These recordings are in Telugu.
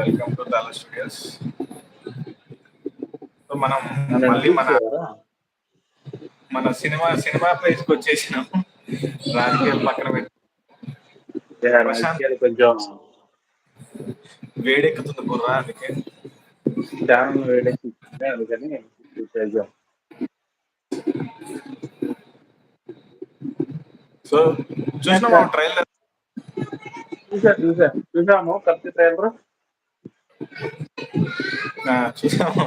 Welcome to dollar studios so మనం మళ్ళీ మన? మన సినిమా సినిమా ప్లేస్కి వచ్చేసినాం. రాజకీయాలు పక్కన పెట్టి. కొంచెం వేడెక్కుతుంది బుర్రా అందుకే. ధ్యానం వేడెక్కి అందుకని. సో చూసినామా ట్రైలర్? చూసా చూసా. చూసాము కత్తి ట్రైలర్? చూసాము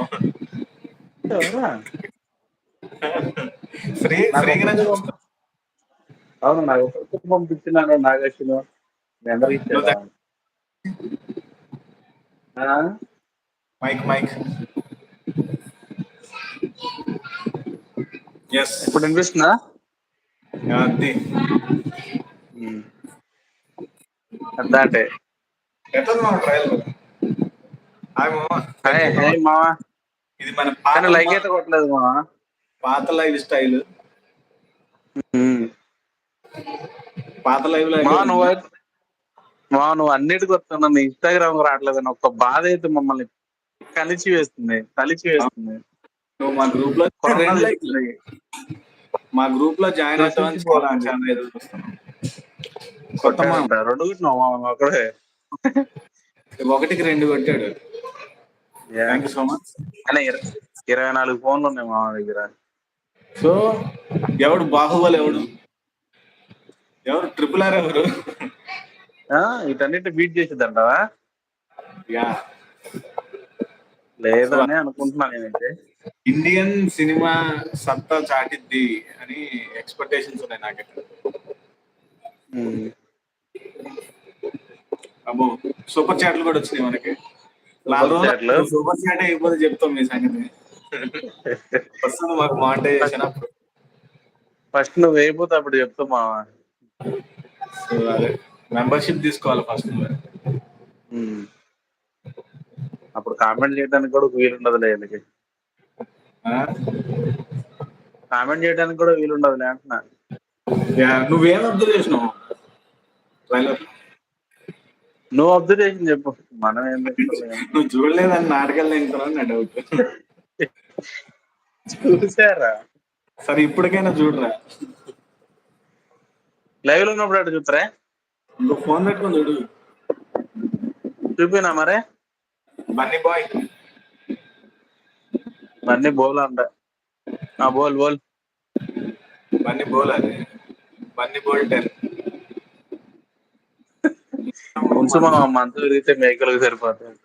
ఫ్రీ ఫ్రీగానే చూస్తాం అవును నాకు ఒకరికి పంపించినాను నాగేశ్వరం మీ అందరికి? Mic mic. ఎస్ ఇప్పుడు వినిపిస్తుందా? అది అర్థం అంటే. ఎట్లా మా ట్రైలర్ హాయ్ హాయ్ మావా ఇది మన కానీ లైక్ పాత అయితే కొట్టలేదు మావా పాత లైవ్ స్టైల్. పాత లైవ్లో మా నువ్వు మా నువ్వు అన్నిటికి వస్తున్నాను ఇన్స్టాగ్రామ్ రావట్లేదు అని ఒక బాధ అయితే మమ్మల్ని కలిసి వేస్తుంది కలిసి వేస్తుంది. నువ్వు మా గ్రూప్లో మా గ్రూప్లో జాయిన్ అవుతామని కొత్త కొట్టమంట రెండు కొట్టినావు మామ ఒకడే ఒకటికి రెండు కొట్టాడు. థ్యాంక్ యూ సో మచ్ ఇరవై నాలుగు ఫోన్లు ఉన్నాయి మామ దగ్గర. సో ఎవడు? బాహుబలి ఎవడు? ఎవరు ట్రిపుల్ ఆర్ ఎవరు? ఆ, వీటన్నిటి బీట్ చేసిద్దంటావా? యా లేదని అనుకుంటున్నాను నేనైతే. ఇండియన్ సినిమా సత్తా చాటిద్ది అని ఎక్స్పెక్టేషన్స్ ఉన్నాయి నాకైతే. ఉమ్. అబ్బో సూపర్ చాట్లు కూడా వచ్చినాయి మనకి. సూపర్ చాట్ అయిపోతే చెప్తాం మీ సంగతి. వస్తుంది మాకు మానిటైజేషన్ అప్పుడు. ఫస్ట్ నువ్వు వేయపోతే అప్పుడు చెప్తా అదే. మెంబర్షిప్ తీసుకోవాలి ఫస్ట్. అప్పుడు కామెంట్ చేయడానికి కూడా వీలుండదులే వీళ్ళకి. కామెంట్ చేయడానికి కూడా వీలుండదులే అంటున్నా. నువ్వేం అబ్జర్వ్ చేసినావు? ట్రైలర్ నువ్వు అబ్జర్వేషన్ చెప్పు. మనం ఏం నువ్వు చూడలేదని నాటకాలు నా డౌట్ చూసారా? సరే ఇప్పటికైనా చూడరా? లైవ్లో ఉన్నప్పుడు అటు చూస్తారా ఇంకో ఫోన్ పెట్టుకొని చూడు. చూపినా మరే? బన్నీ బాయ్ అన్ని బోల్ అంట. బోల్ బోల్ బన్నీ బోల్ అది. బన్నీ బోల్ టెన్ ఉంచు మనం మంత్ పెరిగితే మేకలకు సరిపోతాయి.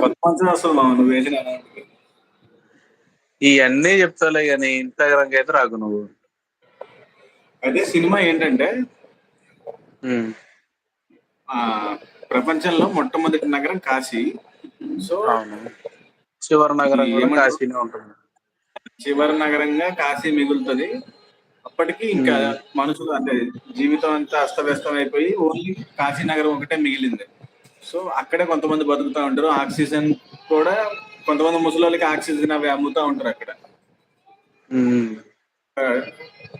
కొత్త మామ నువ్వు వేసిన కి. ఇవన్నీ చెప్తాలే కానీ ఇన్స్టాగ్రామ్కి అయితే రాకు నువ్వు. అయితే సినిమా ఏంటంటే ప్రపంచంలో మొట్టమొదటి నగరం కాశీ. సో చివరి నగరం? కాశీనే ఉంటుంది. చివరి నగరంగా కాశీ మిగులుతుంది. అప్పటికి ఇంకా మనుషులు అంటే జీవితం అంతా అస్తవ్యస్తం అయిపోయి ఓన్లీ కాశీ నగరం ఒకటే మిగిలింది. సో అక్కడే కొంతమంది బతుకుతా ఉంటారు. ఆక్సిజన్ కూడా కొంతమంది ముసలి ఆక్సిజన్ అవి అమ్ముతా ఉంటారు అక్కడ.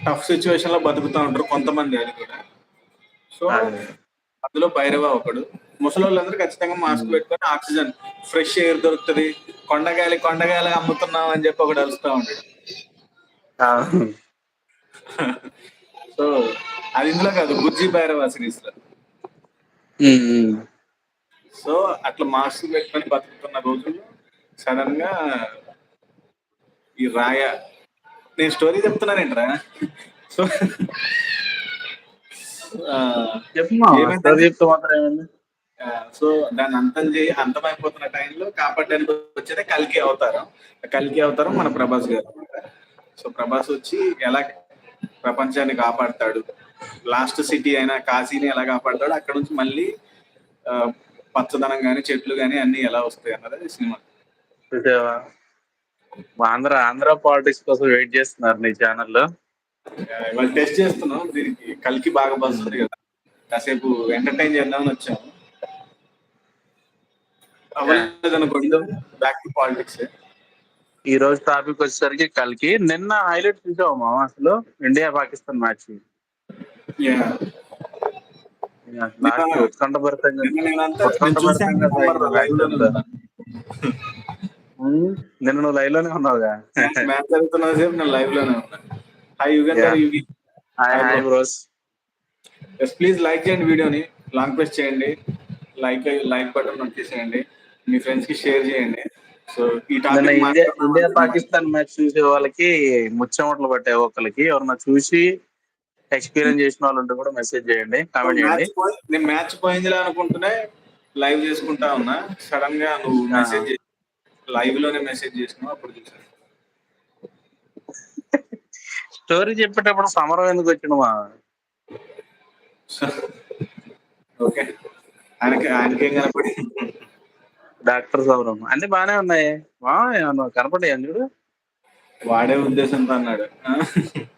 టఫ్ సిచ్యువేషన్లో బతుకుతా ఉంటారు కొంతమంది అది కూడా. సో అదే. అందులో భైరవ ఒకడు. ముసలి వాళ్ళందరూ ఖచ్చితంగా మాస్క్ పెట్టుకొని ఆక్సిజన్ ఫ్రెష్ ఎయిర్ దొరుకుతుంది. కొండగాలి కొండగాలి అమ్ముతున్నాం అని చెప్పి ఒకడు అరుస్తా ఉంటాడు. సో అది ఇందులో కాదు బుజ్జి భైరవ సిరీస్లో. సో అట్లా మాస్క్ పెట్టుకొని బతుకుతున్న రోజుల్లో సడన్గా ఈ రాయ నేను స్టోరీ చెప్తున్నానేంట్రా? సో సో దాన్ని అంతం చేయి అంతమైపోతున్న టైంలో కాపాడడానికి వచ్చేదే కల్కి అవతారం. కల్కి అవతారం మన ప్రభాస్ గారు. సో ప్రభాస్ వచ్చి ఎలా ప్రపంచాన్ని కాపాడతాడు. లాస్ట్ సిటీ అయిన కాశీని ఎలా కాపాడతాడు అక్కడ నుంచి మళ్ళీ పచ్చదనం గాని చెట్లు గాని అన్ని ఎలా వస్తాయి అన్నది సినిమా. ఆంధ్ర ఆంధ్ర పాలిటిక్స్ కోసం వెయిట్ చేస్తున్నారు నీ ఛానల్లో. ఇవాళ టెస్ట్ చేస్తున్నాం. దీనికి కల్కి బాగా బస్ ఉంది కదా. కాసేపు ఎంటర్టైన్ చేద్దామని వచ్చాము. అవ్వలేదు అనుకోండి బ్యాక్ టు పాలిటిక్స్ ఈ రోజు టాపిక్ వచ్చేసరికి కల్కి నిన్న హైలైట్ చూసావు మామ అసలు? ఇండియా పాకిస్తాన్ మ్యాచ్ ఉత్కంఠభరితంగా నిన్న ఉత్కంఠభరితంగా నువ్వు లైవ్ లోనే ఉన్నావుగా? మ్యాచ్ జరుగుతున్న సేపు నేను లైవ్లోనే ఉన్నా. హాయ్ యుగన్ గారు Yugi hi hi bros yes please like చేయండి వీడియోని లాంగ్ ప్రెస్ చేయండి. లైక్ లైక్ బటన్ నొక్కేసేయండి. మీ ఫ్రెండ్స్కి షేర్ చేయండి. సో ఈ ఇండియా పాకిస్తాన్ మ్యాచ్ చూసే వాళ్ళకి ముచ్చమట్లు పట్టే ఒకరికి ఎవరన్నా చూసి ఎక్స్పీరియన్స్ చేసిన వాళ్ళు ఉంటే కూడా మెసేజ్ చేయండి కామెంట్ చేయండి. నేను మ్యాచ్ పోయిందిలే అనుకుంటూనే లైవ్ చేసుకుంటా ఉన్నా. సడన్గా నువ్వు. మెసేజ్ లైవ్లోనే మెసేజ్ చేసినావు అప్పుడు చూసాను. స్టోరీ చెప్పేటప్పుడు సమరం ఎందుకు వచ్చినవా? ఓకే ఆయనకి ఆయనకేం కనపడి డాక్టర్ సమరం అన్ని బానే ఉన్నాయి. బాగా కనపడే చూడు? వాడే ఉద్దేశంతో అన్నాడు?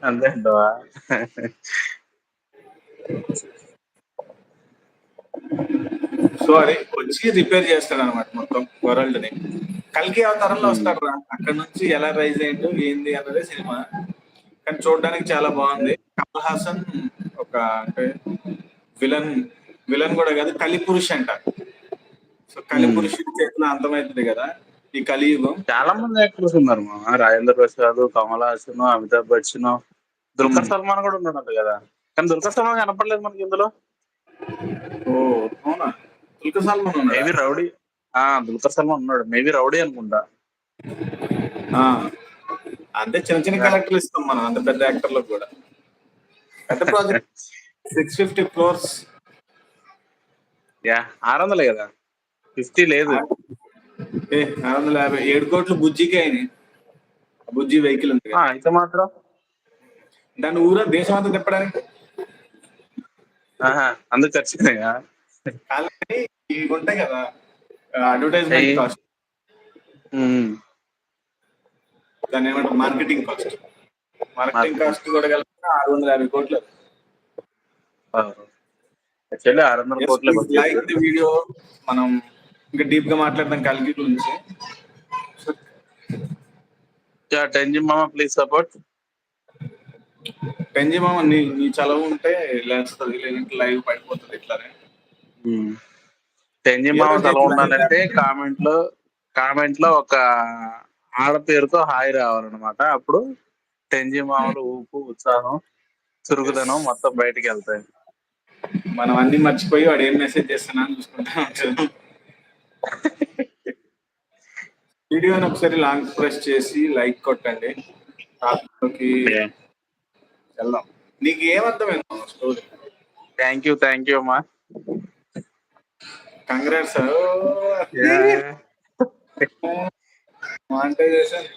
అంతే అంటవా? సో అది వచ్చి రిపేర్ చేస్తాడు అనమాట మొత్తం వరల్డ్ని కల్కి అవతారంలో వస్తాడు రా. అక్కడ నుంచి ఎలా రైజ్ అయ్యిండు ఏంది అన్నదే సినిమా. కానీ చూడడానికి చాలా బాగుంది. కమల్ హాసన్ ఒక అంటే విలన్ విలన్ కూడా కాదు కలి పురుష్ అంట. సో కలి. పురుషుడి చేతిలో అంతమవుతుంది కదా ఈ కలియుగం? చాలా మంది యాక్టర్స్ ఉన్నారు మా రాజేంద్ర ప్రసాద్ కమల్ హాసన్ అమితాబ్ బచ్చన్ దుల్కర్. సల్మాన్ కూడా ఉన్నాడు కదా. కానీ దుల్కర్ సల్మాన్ కనపడలేదు మనకి ఇందులో. ఓ అవునా? దుల్కర్ సల్మాన్ ఉన్నాడా? Maybe rowdy. ఆ దుల్కర్ సల్మాన్ ఉన్నాడు. మేబీ రౌడీ అనుకుంటా. ఆ అంటే చిన్న చిన్న క్యారెక్టర్లు ఇస్తాం మనం అంత పెద్ద యాక్టర్లకు కూడా. పెద్ద project six fifty crores yeah ఆరు వందలే కదా. ఫిఫ్టీ లేదు. ఏ ఆరు వందల యాభై ఏడు కోట్లు బుజ్జికి అయినాయి. బుజ్జి వెహికల్ ఉంది. అయితే మాత్రం? దాన్ని ఊరా దేశం అంతా తిప్పడానికి? అందుకు కానీ ఇవి ఉంటాయి కదా అడ్వర్టైజ్మెంట్. కాస్ట్ దాన్ని ఏమంటారు? మార్కెటింగ్ కాస్ట్ మార్కెటింగ్ కాస్ట్ కూడా కలిపి ఆరు వందల యాభై కోట్లు. యాక్చువల్లీ ఆరు వందల కోట్లే వీడియో మనం ఇంకా డీప్గా మాట్లాడదాం కలిగి గురించి. టెన్ మామ ప్లీజ్ సపోర్ట్ పెంజిమామ నీ నీ చలవ ఉంటే లేస్తుంది లేదంటే లైవ్ పడిపోతుంది ఇట్లానే. టెన్ మామ ఎలా ఉండాలంటే కామెంట్లో కామెంట్లో ఒక ఆడ పేరుతో హాయ్ రావాలన్నమాట. అప్పుడు టెన్జీ మామలు ఊపు ఉత్సాహం చురుకుదనం మొత్తం బయటికి వెళ్తాయి. మనం అన్ని మర్చిపోయి వాడు ఏం మెసేజ్ చేస్తున్నా చూసుకుంటా ఉంటాం వీడియోని ఒకసారి లాంగ్ ప్రెస్ చేసి లైక్ కొట్టండి. టాపిక్లోకి వెళ్దాం. నీకు ఏమర్థమైంది story thank you thank you అమ్మా. కంగ్రాట్స్ మానిటైజేషన్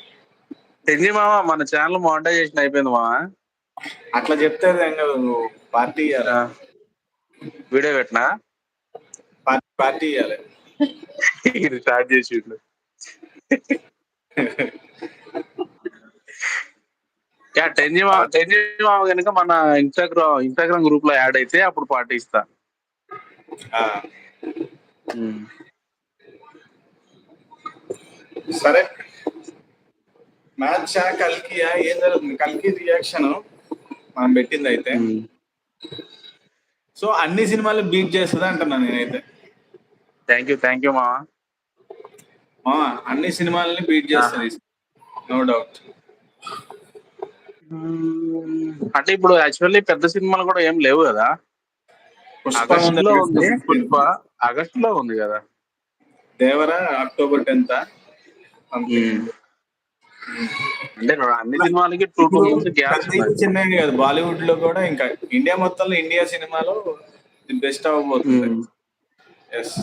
టెన్జీ మామ మన ఛానల్ మానిటైజేషన్ అయిపోయింది మామ. అట్లా చెప్తే అది ఏం కాదు నువ్వు పార్టీ ఇవ్వాలి వీడియో పెట్టినా? పార్టీ పార్టీ ఇవ్వాలి ఇది స్టార్ట్ యా టెన్జీ మామ కనుక మన ఇన్స్టాగ్రామ్ ఇన్స్టాగ్రామ్ గ్రూప్లో యాడ్ అయితే అప్పుడు ఆ, సరే. మ్యాచ్ కల్కియా ఏం జరుగుతుంది? కల్కి రియాక్షన్ మనం పెట్టింది అయితే సో అన్ని సినిమాలు బీట్ చేస్తుంది అంటున్నా నేనైతే. థ్యాంక్ యూ థ్యాంక్ యూ మామ. మా అన్ని సినిమాలని బీట్ చేస్తుంది నో డౌట్. అంటే ఇప్పుడు యాక్చువల్లీ పెద్ద సినిమాలు కూడా ఏం లేవు కదా. ఆగస్ట్లో ఉంది. పుష్ప ఆగస్ట్లో ఉంది కదా. దేవరా అక్టోబర్ టెన్త్ అంటే అన్ని సినిమాలకి టూ టూ మంత్స్ గ్యాప్ కాదు బాలీవుడ్లో కూడా ఇంకా ఇండియా మొత్తంలో ఇండియా సినిమాలో ది బెస్ట్ అవ్వబోతుంది. ఎస్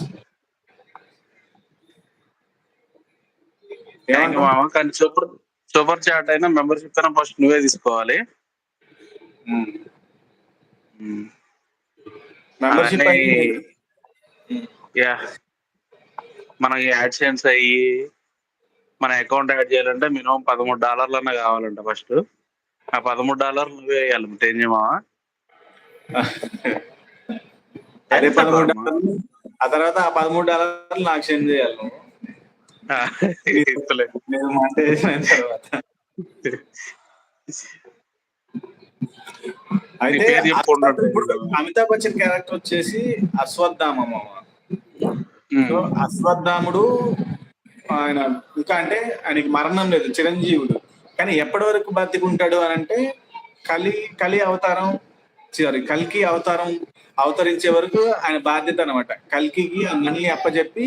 థ్యాంక్ యూ మామ కానీ సూపర్ సూపర్ చాట్ అయినా మెంబర్షిప్ అయినా ఫస్ట్ నువ్వే తీసుకోవాలి. Membership yeah. మనకి యాడ్సెన్స్ అయ్యి మన అకౌంట్ యాడ్ చేయాలంటే మినిమం పదమూడు డాలర్లన్నా కావాలంట ఫస్ట్ ఆ పదమూడు డాలర్లు నువ్వే వేయాలి టెన్ మామ అదే పదమూడు డాలర్లు ఆ తర్వాత ఆ పదమూడు డాలర్లు నాకు సెండ్ చేయాలి నువ్వు ఇస్తలే. నేను మానిటైజేషన్ అయిన తర్వాత అయితే అమితాబ్ బచ్చన్ క్యారెక్టర్ వచ్చేసి అశ్వత్థామ అశ్వత్థాముడు ఆయన ఇంకా అంటే ఆయనకి మరణం లేదు చిరంజీవుడు. కానీ ఎప్పటి వరకు బతికుంటాడు అని అంటే కలి కలి అవతారం సారీ కల్కి అవతారం అవతరించే వరకు ఆయన బాధ్యత అనమాట కల్కి అన్ని అప్పచెప్పి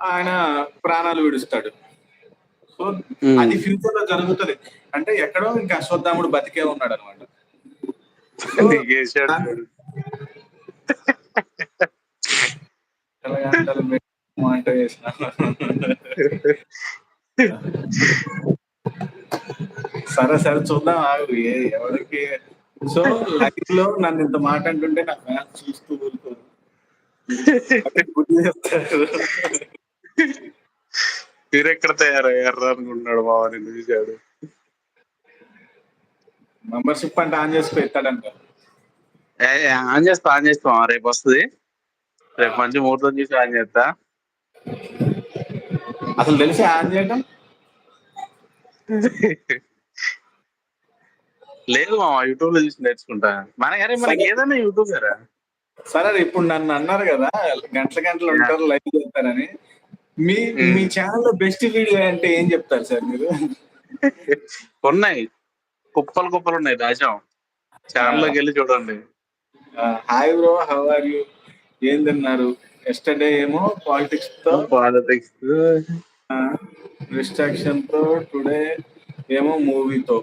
ఆయన ప్రాణాలు విడుస్తాడు. సో అది ఫ్యూచర్లో జరుగుతుంది. అంటే ఎక్కడో ఇంకా అశ్వత్థాముడు బతికే ఉన్నాడు అనమాట సరే సరే చూద్దాం ఆగు. ఏ- ఎవరికి? సో లైఫ్లో నన్ను ఇంత మాట అంటుంటే నా ఫ్యాన్స్ చూస్తూ ఊరుకోరు. మీరెక్కడ తయారయ్యారు అనుకుంటున్నాడు మావ నిన్ను చూశాడు. మెంబర్షిప్ అంటే ఆన్ చేసి పెట్టాడంట. ఆన్ చేస్తా ఆన్ చేస్తాం రేపు వస్తుంది. రేపు మంచి ముహూర్తం చూసి ఆన్ చేస్తా. అసలు తెలిసి ఆన్ చేయడం లేదు మామ యూట్యూబ్లో చూసి నేర్చుకుంటా. మన అరే మనకి ఏదైనా యూట్యూబ్ సరే ఇప్పుడు నన్ను అన్నారు కదా గంటల గంటలు ఉంటారు లైవ్ చేస్తారని. మీ. మీ ఛానల్లో బెస్ట్ వీడియో అంటే ఏం చెప్తారు సార్ మీరు? ఉన్నాయి. కుప్పలు కుప్పలు ఉన్నాయి దాచాం ఛానల్లోకి వెళ్ళి చూడండి. Hi bro how are you ఏం తిన్నారు? ఎస్టర్డే ఏమో పాలిటిక్స్తో పాలిటిక్స్ డిస్ట్రాక్షన్తో టుడే ఏమో మూవీతో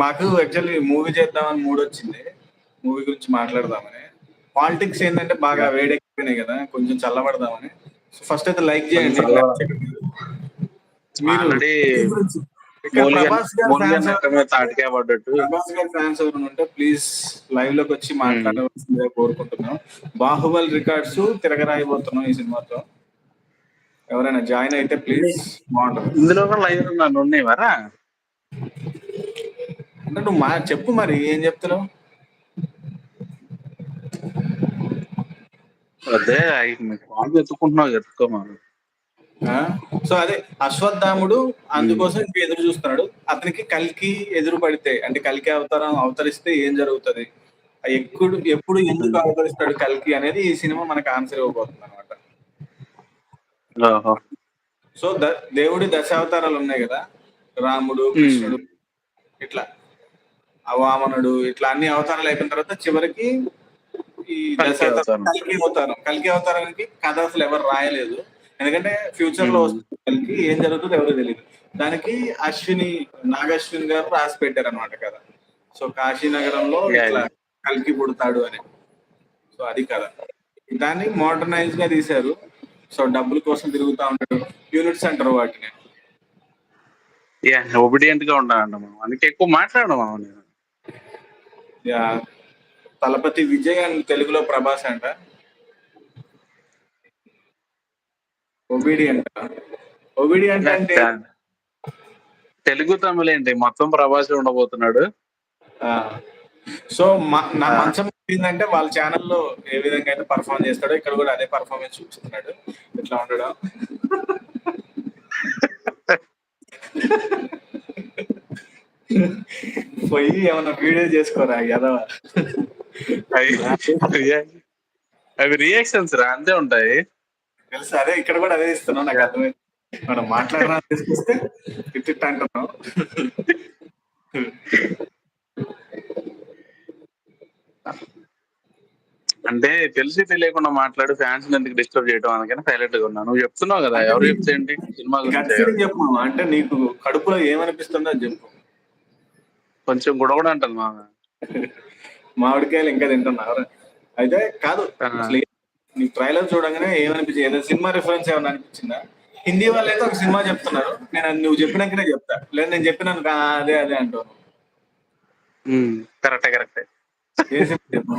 మాకు యాక్చువల్లీ మూవీ చేద్దామని మూడ్ వచ్చింది. మూవీ గురించి మాట్లాడదామని. పాలిటిక్స్ ఏంటంటే బాగా వేడెక్కిపోయినాయి కదా కొంచెం చల్లబడదామని. ఫస్ట్ అయితే లైక్ చేయండి. మీరు ఆల్రెడీ ఫ్యాన్స్ ఎవరైనా ఉంటే ప్లీజ్ లైవ్లోకి వచ్చి మాట్లాడవలసిందిగా కోరుకుంటున్నాం బాహుబలి రికార్డ్స్ తిరగరాయిపోతున్నాం ఈ సినిమాతో. ఎవరైనా జాయిన్ అయితే ప్లీజ్ బాగుంటుంది. ఇందులో కూడా లైవ్ ఉన్నాయి వరా అంటే నువ్వు చెప్పు మరి ఏం చెప్తున్నావు? అదే కాల్ ఎత్తుకుంటున్నావు ఎత్తుకోమా సో అదే అశ్వత్థాముడు అందుకోసం ఇంకా ఎదురు చూస్తున్నాడు. అతనికి కల్కి ఎదురు పడితే అంటే కల్కి అవతారం అవతరిస్తే ఏం జరుగుతుంది? ఎప్పుడు ఎప్పుడు ఎందుకు అవతరిస్తాడు కల్కి అనేది ఈ సినిమా మనకు ఆన్సర్ ఇవ్వబోతుంది అనమాట సో ద దేవుడి దశావతారాలు ఉన్నాయి కదా? రాముడు కృష్ణుడు ఇట్లా. అవామనుడు ఇట్లా అన్ని అవతారాలు అయిపోయిన తర్వాత చివరికి ఈ కల్కి అవతారం. కల్కి అవతారం. కల్కి అవతారానికి కథ అసలు ఎవరు రాయలేదు. ఎందుకంటే ఫ్యూచర్లో. వస్తుంది కల్కి ఏం జరుగుతుందో ఎవరు తెలియదు దానికి అశ్విని నాగశ్విని గారు రాసి పెట్టారు అనమాట కదా సో కాశీ నగరంలో Yeah, ఇట్లా కల్కి పుడతాడు అని. సో అది కదా దాన్ని మోడర్నైజ్గా తీశారు. సో డబ్బుల కోసం తిరుగుతా ఉంటాడు. యూనిట్స్ అంటారు వాటిని. ఒబిడియంట్గా ఉంటానంట మనం అందుకే ఎక్కువ మాట్లాడడం యా తలపతి విజయ్ అని తెలుగులో ప్రభాస్ అంట. ఒబీడియంట్. ఒబీడియంట్ అంటే తెలుగు తమిళ ఏంటి మొత్తం ప్రభాస్ ఉండబోతున్నాడు. ఆ, సో నా మంచం ఏంటంటే వాళ్ళ ఛానల్లో ఏ విధంగా అయితే పర్ఫామ్ చేస్తాడో ఇక్కడ కూడా అదే పర్ఫార్మెన్స్ చూపిస్తున్నాడు. ఇట్లా ఉండడం. పోయి ఏమన్నా వీడియో చేసుకోరా యదవ. అవి- రియాక్షన్స్ రా అంతే ఉంటాయి. తెలుసు అదే ఇక్కడ కూడా అదే ఇస్తున్నాం నాకు అర్థమైంది. మనం మాట్లాడరా తీసుకొస్తే తిట్టిట్ అంటున్నాం అంటే తెలిసి తెలియకుండా మాట్లాడి ఫ్యాన్స్ ఎందుకు డిస్టర్బ్ చేయడం అందుకని సైలెంట్గా ఉన్నా నువ్వు చెప్తున్నావు కదా ఎవరు చెప్తే ఏంటి? సినిమా గురించి చెప్పు. అంటే నీకు కడుపులో ఏమనిపిస్తుందో చెప్పు. కొంచెం గొడవ కూడా అంటుంది మామ. మామిడికాయలు ఇంకా తింటున్నావు అయితే కాదు ఆ. అసలు ఏ- నీ ట్రైలర్ చూడగానే ఏమనిపించింది? ఏదైనా సినిమా రిఫరెన్స్ ఏమైనా అనిపించిందా? హిందీ వాళ్ళు అయితే ఒక సినిమా చెప్తున్నారు. నేను నువ్వు చెప్పినాకనే చెప్తా. లేదు నేను చెప్పినాను "ఆ, అదే అదే అంటాను కరెక్టే కరెక్టే. ఏ సినిమా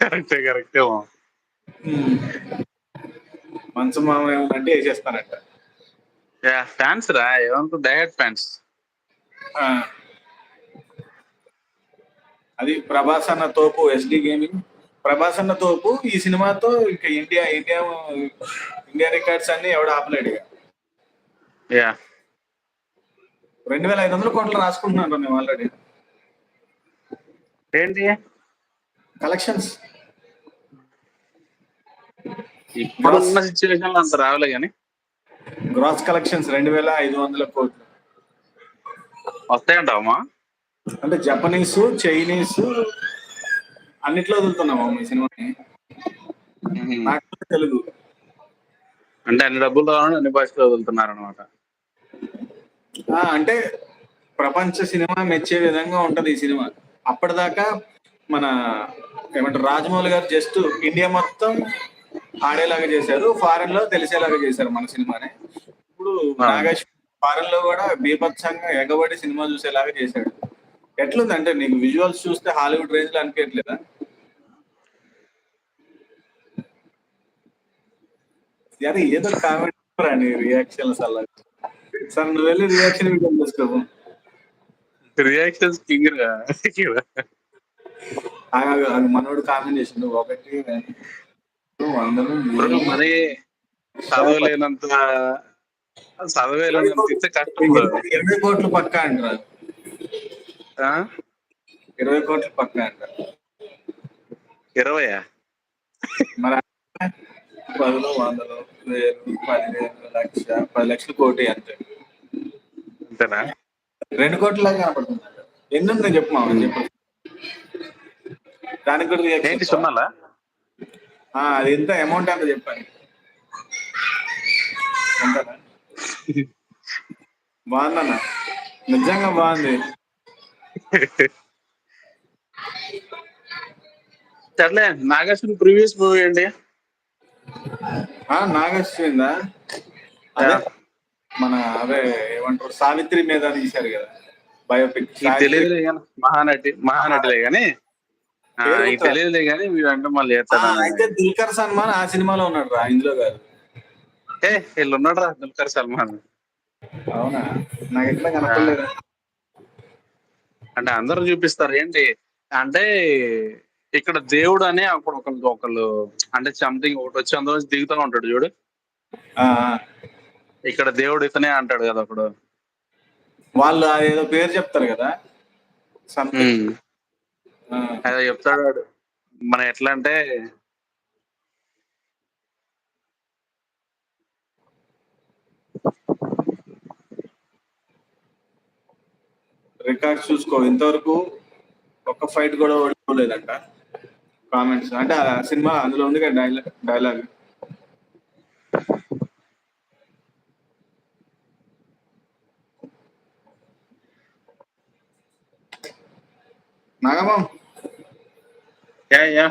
కరెక్టే ఉమ్. మంచు మామ ఏమంటే వేసేస్తానంట ఫ్యాన్స్ రా ఏమనుకో డైరెక్ట్ ఫ్యాన్స్ ఆ. అది ప్రభాస్ అన్న తోపు ఎస్డి గేమింగ్ ప్రభాస్ అన్న తోపు ఈ సినిమాతో ఇంకా ఇండియా ఇండియా ఇండియా రికార్డ్స్ అన్ని ఎవడు ఆపలేడు యా రెండు వేల ఐదు వందల కోట్లు రాసుకుంటున్నాను నేను ఆల్రెడీ ఏంటి? కలెక్షన్స్ ఇప్పుడున్న సిచ్యువేషన్లో అంత రావలే కానీ. గ్రాస్ కలెక్షన్స్ రెండు వేల ఐదు వందల కోట్లు. వస్తాయంటావమ్మా అంటే జపనీస్ చైనీస్ అన్నిట్లో వదులుతున్నాము ఈ సినిమాని. నాకు తెలుగు. అంటే అన్ని డబ్బులు రావాలని అన్ని భాషలో వదులుతున్నారు అనమాట ఆ, అంటే ప్రపంచ సినిమా మెచ్చే విధంగా ఉంటది ఈ సినిమా. అప్పటిదాకా మన ఏమంటారు రాజమౌళి గారు జస్ట్ ఇండియా మొత్తం ఆడేలాగా చేశారు ఫారెన్లో తెలిసేలాగా చేశారు మన సినిమాని. ఇప్పుడు నాగేష్ ఫారెన్లో కూడా బీభత్సంగా ఎగబడి సినిమా చూసేలాగా చేశాడు. ఎట్లుంది అంటే నీకు విజువల్స్ చూస్తే హాలీవుడ్ రేంజ్లో అనిపించట్లేదా అరే ఏదో కామెంట్ రాని రియాక్షన్స్ అలా సార్ నువ్వు వెళ్ళి రియాక్షన్ వీడియో రియాక్షన్స్ కింగ్ ఆగు, మనోడు చేసిండు ఒకటి వందలు. మరి చదవలేనంత చదవలేనంత ఇస్తే కష్టం. ఇరవై కోట్లు పక్క అంటారు? ఇరవై కోట్లు పక్క అంటారు ఇరవయా? మరి పదులు వందలు వేలు పదివేలు లక్ష పది లక్షలు కోటి అంతే. అంతేనా? రెండు కోట్లలాగా కనపడుతుంది ఎన్ని ఉందో చెప్పు మామ చెప్పు. దానికి కూడా ఏంటి రియాక్షన్ సున్నాలా? ఆ, అది ఎంత అమౌంట్ అంత చెప్పండి. ఎంతనా? బాగుందన్న. నిజంగా బాగుంది. సర్లే నాగేశ్వరి ప్రీవియస్ మూవీ అండి. ఆ నాగేశ్వరిందా అదే మన అదే ఏమంటారు సావిత్రి మీద తీశారు కదా బయోపిక్ తెలియదులే కానీ మహానటి మహానటిలే కానీ తెలియదులే కానీ మీరు అంటే మళ్ళీ అయితే దుల్కర్ సల్మాన్ ఆ సినిమాలో ఉన్నాడు రా ఇందులో గారు ఏ వీళ్ళు ఉన్నాడు రా దుల్కర్ సల్మాన్. అవునా? నాకు ఎట్లా కనపడలేదు? అంటే అందరూ చూపిస్తారు. ఏంటి? అంటే ఇక్కడ దేవుడు అని అప్పుడు ఒకళ్ళు ఒకళ్ళు అంటే సంథింగ్ ఒకటి వచ్చి అందులో దిగుతూ ఉంటాడు చూడు. ఇక్కడ దేవుడు ఇతనే అంటాడు కదా ఒకడు వాళ్ళు ఏదో పేరు చెప్తారు కదా? సంథింగ్. అదే చెప్తాడు మన ఎట్లా అంటే రికార్డ్స్ చూసుకో. ఇంతవరకు ఒక్క ఫైట్ కూడా ఓడిపోలేదంట. కామెంట్స్ అంటే ఆ సినిమా అందులో ఉంది కదా dialogue dialogue. Nagamma? Yeah yeah.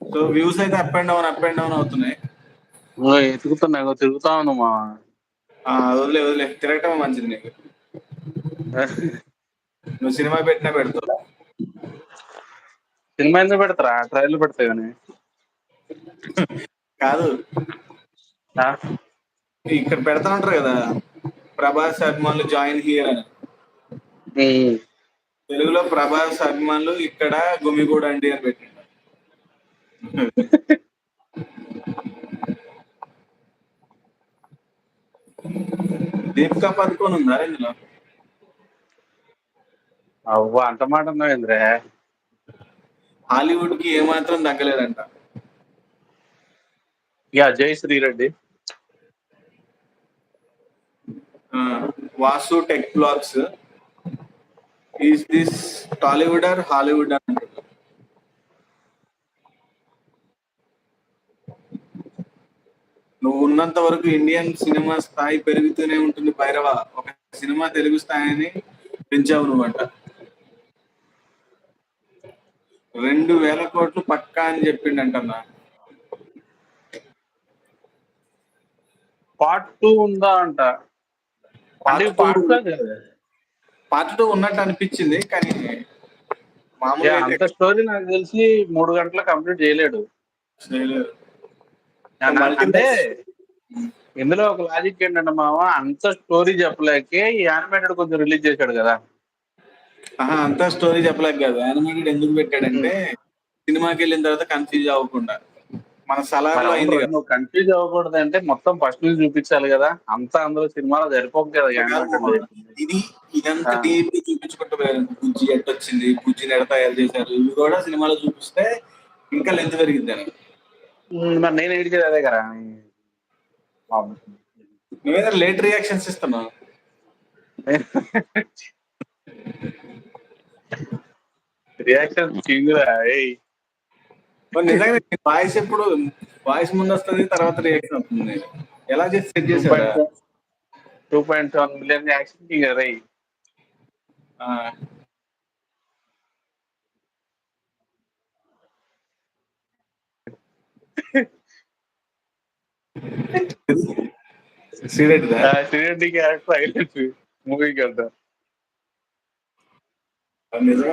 So views అయితే up and down up and down అవుతున్నాయి. ఎతుకుతున్నా తిరుగుతా ఉంది మా ఆ, వదిలే వదిలే. తిరగటం మంచిది నీకు. నువ్వు సినిమా పెట్టినా పెడతావు? సినిమా ఎందుకు పెడతారా? ట్రైల్ పెడతాయి కానీ. కాదు? ఇక్కడ పెడతా ఉంటారు కదా ప్రభాస్ అభిమానులు జాయిన్ హియర్ అని. తెలుగులో ప్రభాస్ అభిమానులు ఇక్కడ గుమిగూడ అండి అని పెట్టిండు. దీపికా పదుకొని ఉందా ఇందులో? అవ్వ అంత మాట ఉన్నావేంద్రే హాలీవుడ్కి ఏమాత్రం తగ్గలేదంట. యా జై Sri Reddy. Vasu tech blogs is this Tollywood or Hollywood అంటారు నువ్వు ఉన్నంత వరకు ఇండియన్ సినిమా స్థాయి పెరుగుతూనే ఉంటుంది భైరవ. ఒక సినిమా తెలుగు స్థాయిని పెంచావు నువ్వంట. రెండు వేల కోట్లు పక్కా అని చెప్పిండంటన్నా. పార్ట్ టూ ఉందా అంట. పార్ట్ టూ ఉన్నట్టు అనిపించింది కానీ మామూలుగా అంత స్టోరీ నాకు తెలిసి మూడు గంటల కంప్లీట్ చేయలేడు. అంటే ఇందులో ఒక లాజిక్ ఏంటంటే మామ అంత స్టోరీ చెప్పలేకే ఈ యానిమేటెడ్ కొంచెం రిలీజ్ చేశాడు కదా. అంతా స్టోరీ చెప్పలేక కాదు. యానిమేటెడ్ ఎందుకు పెట్టాడంటే సినిమాకి వెళ్ళిన తర్వాత కన్ఫ్యూజ్ అవ్వకుండా. మన స్థలాల్లో అయింది కదా. నువ్వు కన్ఫ్యూజ్ అవ్వకూడదు అంటే మొత్తం ఫస్ట్ నుంచి చూపించాలి కదా. అంతా అందులో సినిమాలో సరిపోక కదా? ఇది ఇదంతా. డీప్ చూపించుకుంటూ బుజ్జి ఎట్ వచ్చింది బుజ్జిని ఎడ తయారు చేశారు. ఇవి కూడా సినిమాలో చూపిస్తే ఇంకా లెంత్ పెరిగింది అని మరి నేను ఏడిచేది అదే కదా. నువ్వేదో లేట్ రియాక్షన్స్ ఇస్తున్నావు. రియాక్షన్ కింగ్ నిజంగా వాయిస్ ఎప్పుడు వాయిస్ ముందు వస్తుంది తర్వాత రియాక్షన్ అవుతుంది ఎలా చేసి సెట్ చేశారా two point one million action king the Sri Reddy character highlight మూవీకి వెళ్తా నిజం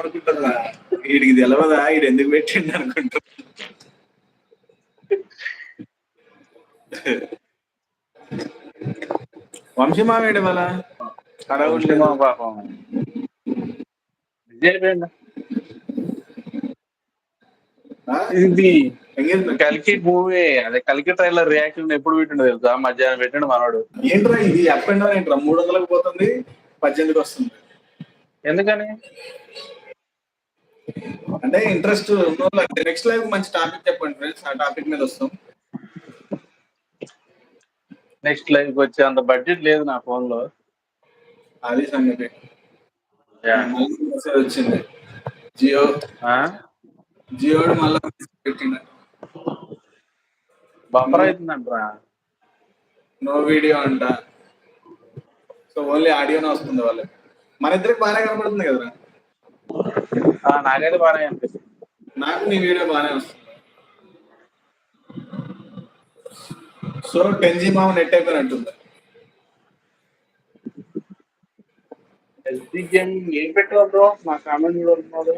వీడికి తెలవదా? వీడు ఎందుకు పెట్టిండు అనుకుంటా వంశీ మావేడు వాళ్ళ కడవుడు సినిమా పాపం ఇది కల్కి మూవీ అదే కల్కి ట్రైలర్ రియాక్షన్ ఎప్పుడు పెట్టిండో తెలుసా? మధ్యాహ్నం పెట్టిండు మనోడు. ఏంట్రా ఇది? అప్ అండ్ డౌన్ ఏంట్రా? మూడు వందలకు పోతుంది పద్దెనిమిదికి వస్తుంది. ఎందుకని? అంటే ఇంట్రెస్ట్ నెక్స్ట్ లైవ్ మంచి టాపిక్ చెప్పండి ఫ్రెండ్స్ ఆ టాపిక్ మీద వస్తాం. నెక్స్ట్ లైఫ్ వచ్చే అంత బడ్జెట్ లేదు నా ఫోన్లో. అది సంగతి. వచ్చింది. జియో. జియో మళ్ళీ పెట్టిండు. బఫర్ అవుతుందంటరా. నో వీడియో అంట. సో ఓన్లీ ఆడియోనే వస్తుంది వాళ్ళకి. మన ఇద్దరికి బాగానే కనబడుతుంది కదరా? ఆ, నాకైతే బాగానే అనిపిస్తుంది నాకు నీ వీడియో బాగానే వస్తుంది. సో టెన్ జీ మామ నెట్ అయిపోయినట్టుంది. ఎస్డి గేమ్ ఏం పెట్టావు బ్రో? నా కామెంట్ చూడలేదు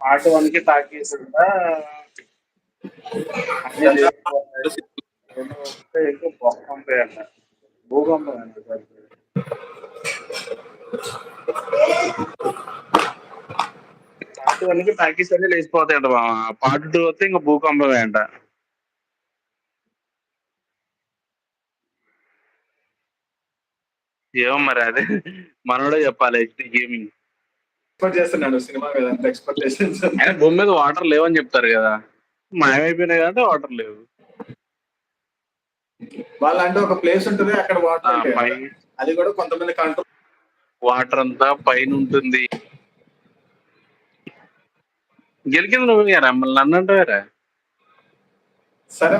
పార్ట్ వన్కి తాకేసిందా ఎక్కువ భూకంపే అంట భూకంపం. పార్ట్ వన్కి టాకీస్ అన్ని లేచిపోతాయంట పార్ట్ టూ వస్తే ఇంకా భూకంపమే అంట. ఏమో మరి అదే. మనోడే చెప్పాలి హెచ్డి గేమింగ్. ఎక్స్పెక్ట్ చేస్తున్నాడు సినిమా మీద ఎక్స్పెక్టేషన్స్ భూమి మీద వాటర్ లేవని చెప్తారు కదా. మాయమైపోయినాయి కాబట్టి వాటర్ లేవు. వాళ్ళంటే ఒక ప్లేస్ ఉంటుంది అక్కడ వాటర్ పై అది కూడా కొంతమంది కంట్రోల్ వాటర్ అంతా పైన ఉంటుంది. గెలికింది నువ్వు కదా మళ్ళీ నన్ను అంటారా సరే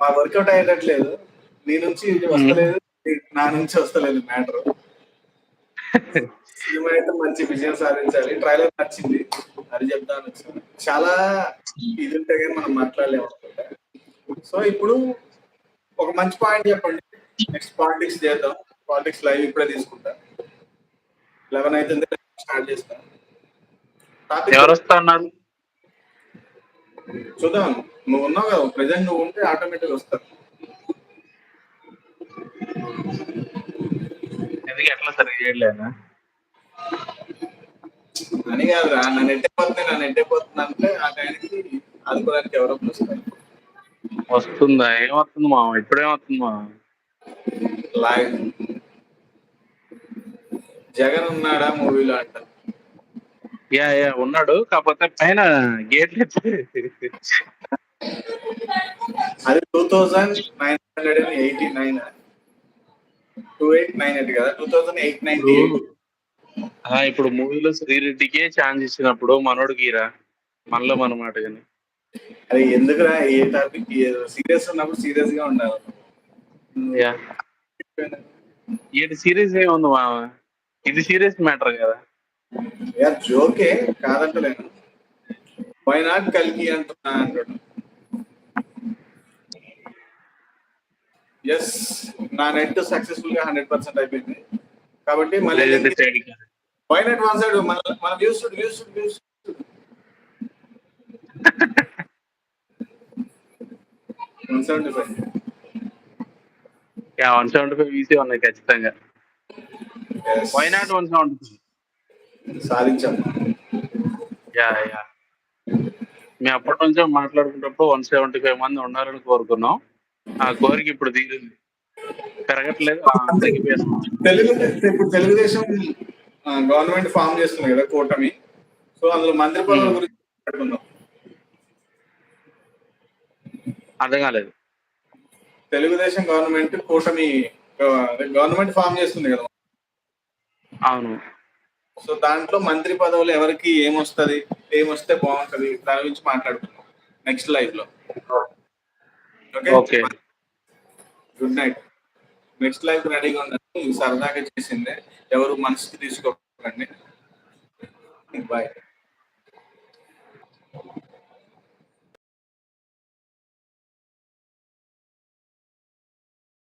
మా వర్కౌట్ అయ్యేటట్లేదు. నీ నుంచి వస్తలేదు నా నుంచి వస్తలేదు మ్యాటర్ సినిమా అయితే మంచి విజయం సాధించాలి. ట్రైలర్ నచ్చింది. అది చెప్తాను. చాలా ఇది ఉంటే కానీ మనం మాట్లాడలేము సో ఇప్పుడు ఒక మంచి పాయింట్ చెప్పండి. నెక్స్ట్ పాలిటిక్స్ చేద్దాం. పాలిటిక్స్ లైవ్ ఇప్పుడే తీసుకుంటా. లెవెన్ అయితే స్టార్ట్ టాపిక్ ఎవరు వస్తా అన్నారు? చూద్దాం. నువ్వు ఉన్నావు కదా ప్రెసెంట్ నువ్వు ఉంటే ఆటోమేటిక్ వస్తారు ఎందుకు ఎట్లా సరిగ్గా చేయలేదా? అని కాదురా నా నెట్ అయిపోతుంది నా నెట్ అయిపోతుంది అంటే ఆ టైంకి ఆదుకోవడానికి ఎవరో వస్తారు. వస్తుందా? ఏమవుతుంది మా ఇప్పుడేమవుతుంది మా లైవ్. జగన్ ఉన్నాడా మూవీలో అంట. యా యా ఉన్నాడు. కాకపోతే పైన గేట్లు అది two thousand nine hundred and eighty nine. Two eight nine eight కదా? టూ థౌజండ్ ఎయిట్ నైన్టీ ఆ, ఇప్పుడు మూవీలో శ్రీరెడ్డికే ఛాన్స్ ఇచ్చినప్పుడు మనోడు గీరా. మనలో మన మాట కానీ. అది ఎందుకురా ఏ టాపిక్ సీరియస్ ఉన్నప్పుడు సీరియస్గా ఉండాలి. ఇది సీరియస్ ఏముంది మా ఇది సీరియస్ మ్యాటర్ కదా. యా జోకే కాదంటలేను. వై నాట్ కలిగి అంటున్నా అంటాడు. ఎస్ నా నెట్ సక్సెస్ఫుల్గా హండ్రెడ్ పర్సెంట్ అయిపోయింది. కాబట్టి మళ్ళీ. వై నాట్ వన్ సైడ్ మన మన views views views one seventy five yeah one seventy five easy ఉన్నాయి ఖచ్చితంగా. వై నాట్ వన్ సెవెంటీ సాధించాం. యా యా మేము అప్పటి నుంచే మాట్లాడుకున్నప్పుడు వన్ సెవెంటీ ఫైవ్ మంది ఉన్నారని కోరుకున్నాం. ఆ కోరిక ఇప్పుడు తీరింది. పెరగట్లేదు తెలుగు ఇప్పుడు తెలుగుదేశం గవర్నమెంట్ ఫామ్ చేస్తుంది కదా కూటమి. సో అందులో మంత్రి పదవుల Hmm. గురించి మాట్లాడుకుందాం. అర్థం కాలేదు. తెలుగుదేశం గవర్నమెంట్ కూటమి గవర్నమెంట్ ఫామ్ చేస్తుంది కదా. అవును. సో దాంట్లో మంత్రి పదవులు ఎవరికి ఏమొస్తుంది ఏమొస్తే బాగుంటది దాని గురించి మాట్లాడుకుందాం నెక్స్ట్ లైవ్లో. Okay? Good night. Next live రెడీగా ఉండండి సరదాగా చేసిందే. ఎవరు మనసుకి తీసుకోకండి. బాయ్.